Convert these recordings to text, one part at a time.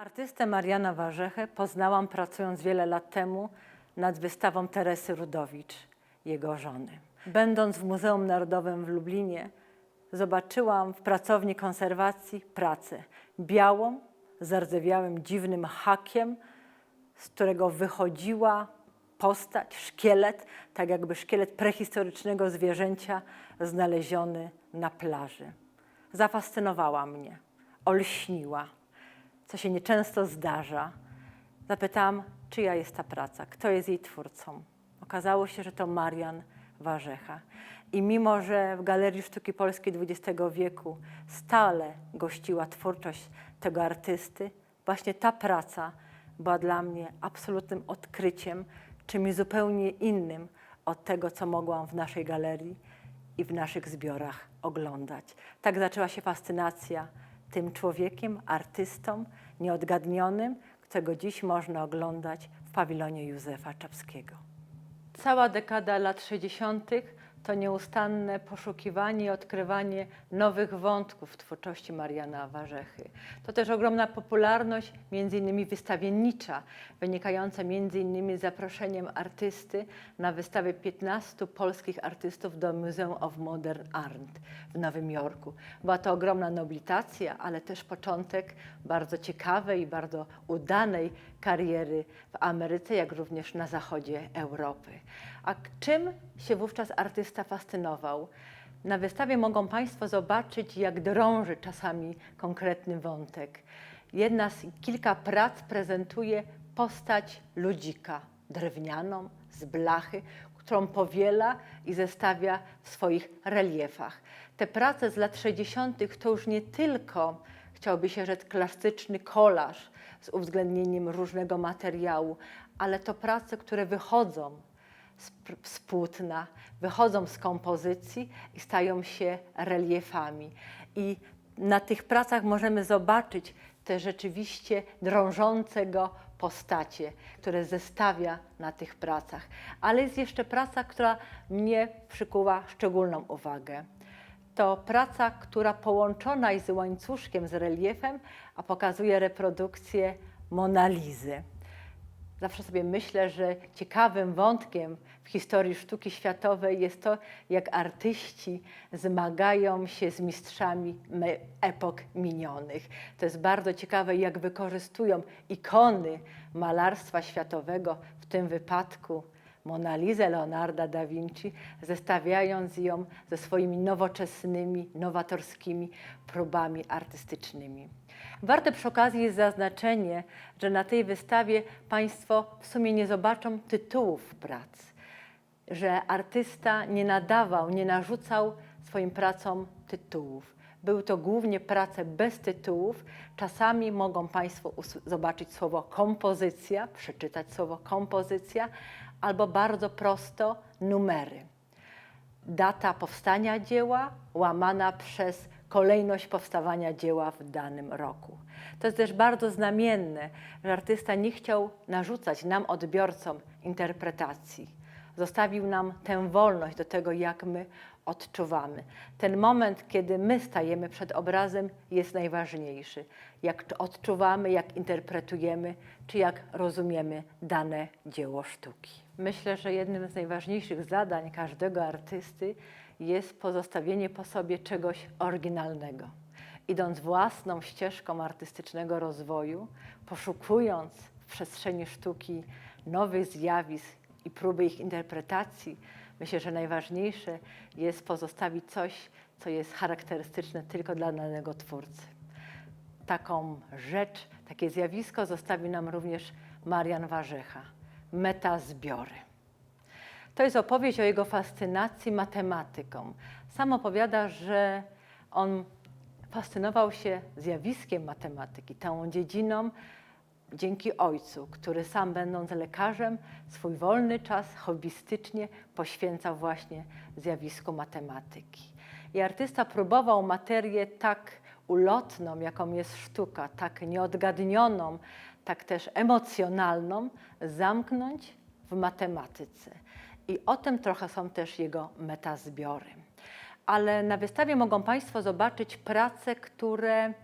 Artystę Mariana Warzechę poznałam pracując wiele lat temu nad wystawą Teresy Rudowicz, jego żony. Będąc w Muzeum Narodowym w Lublinie, zobaczyłam w pracowni konserwacji pracę białą, zardzewiałym, dziwnym hakiem, z którego wychodziła postać, szkielet, tak jakby szkielet prehistorycznego zwierzęcia znaleziony na plaży. Zafascynowała mnie, olśniła, co się nieczęsto zdarza. Zapytałam, czyja jest ta praca, kto jest jej twórcą. Okazało się, że to Marian Warzecha. I mimo, że w Galerii Sztuki Polskiej XX wieku stale gościła twórczość tego artysty, właśnie ta praca była dla mnie absolutnym odkryciem, czymś zupełnie innym od tego, co mogłam w naszej galerii i w naszych zbiorach oglądać. Tak zaczęła się fascynacja tym człowiekiem, artystą nieodgadnionym, którego dziś można oglądać w pawilonie Józefa Czapskiego. Cała dekada lat 60. to nieustanne poszukiwanie i odkrywanie nowych wątków w twórczości Mariana Warzechy. To też ogromna popularność, między innymi wystawiennicza, wynikająca między innymi z zaproszeniem artysty na wystawę 15 polskich artystów do Museum of Modern Art w Nowym Jorku. Była to ogromna nobilitacja, ale też początek bardzo ciekawej i bardzo udanej kariery w Ameryce, jak również na zachodzie Europy. A czym się wówczas artysta fascynował? Na wystawie mogą Państwo zobaczyć, jak drąży czasami konkretny wątek. Jedna z kilka prac prezentuje postać ludzika drewnianą z blachy, którą powiela i zestawia w swoich reliefach. Te prace z lat 60. to już nie tylko, chciałoby się rzec, klasyczny kolaż z uwzględnieniem różnego materiału, ale to prace, które wychodzą z, z płótna, wychodzą z kompozycji i stają się reliefami. I na tych pracach możemy zobaczyć te rzeczywiście drążące go postacie, które zestawia na tych pracach. Ale jest jeszcze praca, która mnie przykuła szczególną uwagę. To praca, która połączona jest z łańcuszkiem, z reliefem, a pokazuje reprodukcję Monalizy. Zawsze sobie myślę, że ciekawym wątkiem w historii sztuki światowej jest to, jak artyści zmagają się z mistrzami epok minionych. To jest bardzo ciekawe, jak wykorzystują ikony malarstwa światowego, w tym wypadku Monalizę Leonarda da Vinci, zestawiając ją ze swoimi nowoczesnymi, nowatorskimi próbami artystycznymi. Warte przy okazji jest zaznaczenie, że na tej wystawie Państwo w sumie nie zobaczą tytułów prac, że artysta nie nadawał, nie narzucał swoim pracom tytułów. Były to głównie prace bez tytułów. Czasami mogą Państwo zobaczyć słowo kompozycja, przeczytać słowo kompozycja, albo bardzo prosto numery data powstania dzieła łamana przez kolejność powstawania dzieła w danym roku. To jest też bardzo znamienne, że artysta nie chciał narzucać nam, odbiorcom, interpretacji. Zostawił nam tę wolność do tego, jak my odczuwamy. Ten moment, kiedy my stajemy przed obrazem, jest najważniejszy. Jak odczuwamy, jak interpretujemy, czy jak rozumiemy dane dzieło sztuki. Myślę, że jednym z najważniejszych zadań każdego artysty jest pozostawienie po sobie czegoś oryginalnego. Idąc własną ścieżką artystycznego rozwoju, poszukując w przestrzeni sztuki nowych zjawisk i próby ich interpretacji, myślę, że najważniejsze jest pozostawić coś, co jest charakterystyczne tylko dla danego twórcy taką rzecz, takie zjawisko zostawił nam również Marian Warzecha. Metazbiory. To jest opowieść o jego fascynacji matematyką. Sam opowiada, że on fascynował się zjawiskiem matematyki, tą dziedziną dzięki ojcu, który sam będąc lekarzem swój wolny czas hobbystycznie poświęcał właśnie zjawisku matematyki. I artysta próbował materię tak ulotną, jaką jest sztuka, tak nieodgadnioną, tak też emocjonalną, zamknąć w matematyce. I o tym trochę są też jego metazbiory. Ale na wystawie mogą Państwo zobaczyć prace, które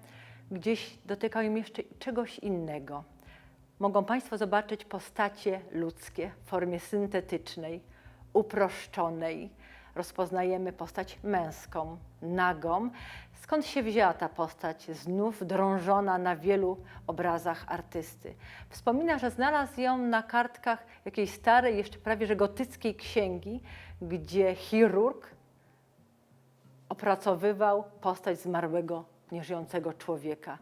gdzieś dotykają jeszcze czegoś innego. Mogą Państwo zobaczyć postacie ludzkie w formie syntetycznej, uproszczonej. Rozpoznajemy postać męską, nagą. Skąd się wzięła ta postać? Znów drążona na wielu obrazach artysty. Wspomina, że znalazł ją na kartkach jakiejś starej, jeszcze prawie że gotyckiej księgi, gdzie chirurg opracowywał postać zmarłego, nieżyjącego człowieka.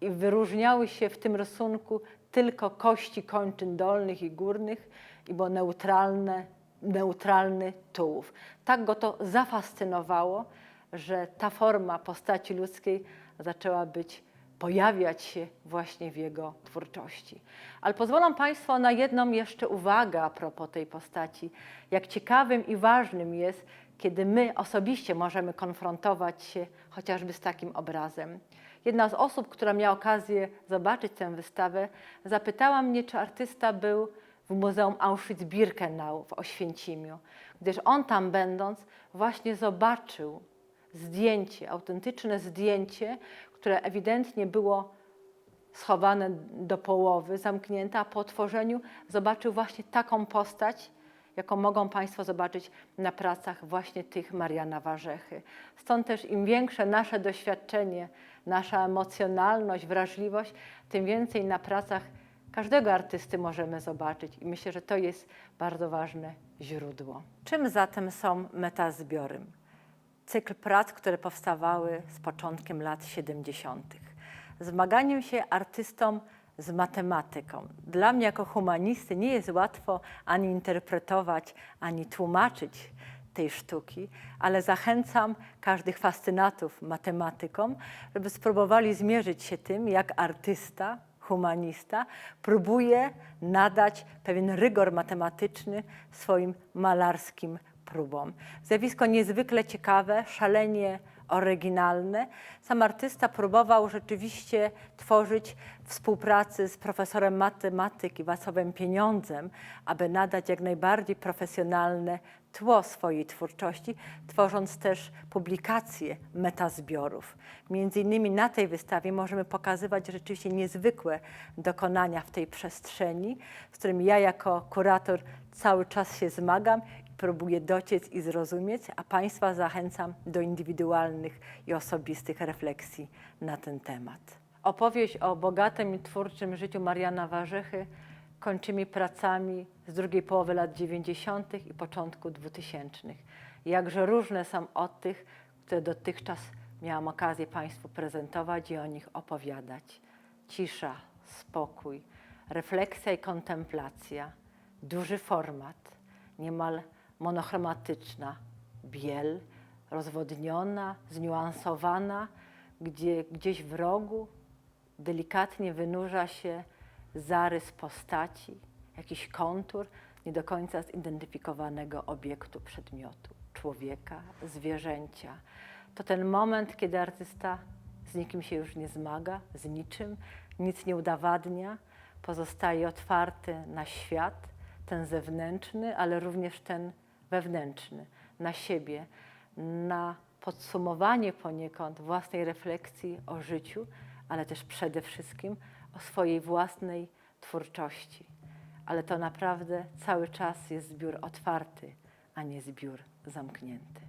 I wyróżniały się w tym rysunku tylko kości kończyn dolnych i górnych i było neutralne, neutralny tułów. Tak go to zafascynowało, że ta forma postaci ludzkiej zaczęła być, pojawiać się właśnie w jego twórczości. Ale pozwolą Państwo na jedną jeszcze uwagę a propos tej postaci. Jak ciekawym i ważnym jest, kiedy my osobiście możemy konfrontować się chociażby z takim obrazem. Jedna z osób, która miała okazję zobaczyć tę wystawę, zapytała mnie, czy artysta był w Muzeum Auschwitz-Birkenau w Oświęcimiu, gdyż on tam będąc właśnie zobaczył zdjęcie, autentyczne zdjęcie, które ewidentnie było schowane do połowy, zamknięte, a po otworzeniu zobaczył właśnie taką postać, jaką mogą Państwo zobaczyć na pracach właśnie tych Mariana Warzechy. Stąd też im większe nasze doświadczenie, nasza emocjonalność, wrażliwość, tym więcej na pracach każdego artysty możemy zobaczyć i myślę, że to jest bardzo ważne źródło. Czym zatem są metazbiory? Cykl prac, które powstawały z początkiem lat 70. Zmaganiem się artystom z matematyką. Dla mnie jako humanisty nie jest łatwo ani interpretować, ani tłumaczyć tej sztuki, ale zachęcam każdych fascynatów matematyką, żeby spróbowali zmierzyć się tym, jak artysta, humanista próbuje nadać pewien rygor matematyczny swoim malarskim próbom. Zjawisko niezwykle ciekawe, szalenie oryginalne. Sam artysta próbował rzeczywiście tworzyć współpracy z profesorem matematyki Wacławem Pieniądzem, aby nadać jak najbardziej profesjonalne tło swojej twórczości, tworząc też publikacje metazbiorów. Między innymi na tej wystawie możemy pokazywać rzeczywiście niezwykłe dokonania w tej przestrzeni, z którymi ja jako kurator cały czas się zmagam próbuję dociec i zrozumieć, a Państwa zachęcam do indywidualnych i osobistych refleksji na ten temat. Opowieść o bogatym i twórczym życiu Mariana Warzechy kończymy pracami z drugiej połowy lat 90. i początku 2000. Jakże różne są od tych, które dotychczas miałam okazję Państwu prezentować i o nich opowiadać. Cisza, spokój, refleksja i kontemplacja, duży format, niemal monochromatyczna, biel, rozwodniona, zniuansowana, gdzie gdzieś w rogu delikatnie wynurza się zarys postaci, jakiś kontur nie do końca zidentyfikowanego obiektu, przedmiotu, człowieka, zwierzęcia. To ten moment, kiedy artysta z nikim się już nie zmaga, z niczym, nic nie udowadnia, pozostaje otwarty na świat, ten zewnętrzny, ale również ten wewnętrzny, na siebie, na podsumowanie poniekąd własnej refleksji o życiu, ale też przede wszystkim o swojej własnej twórczości. Ale to naprawdę cały czas jest zbiór otwarty, a nie zbiór zamknięty.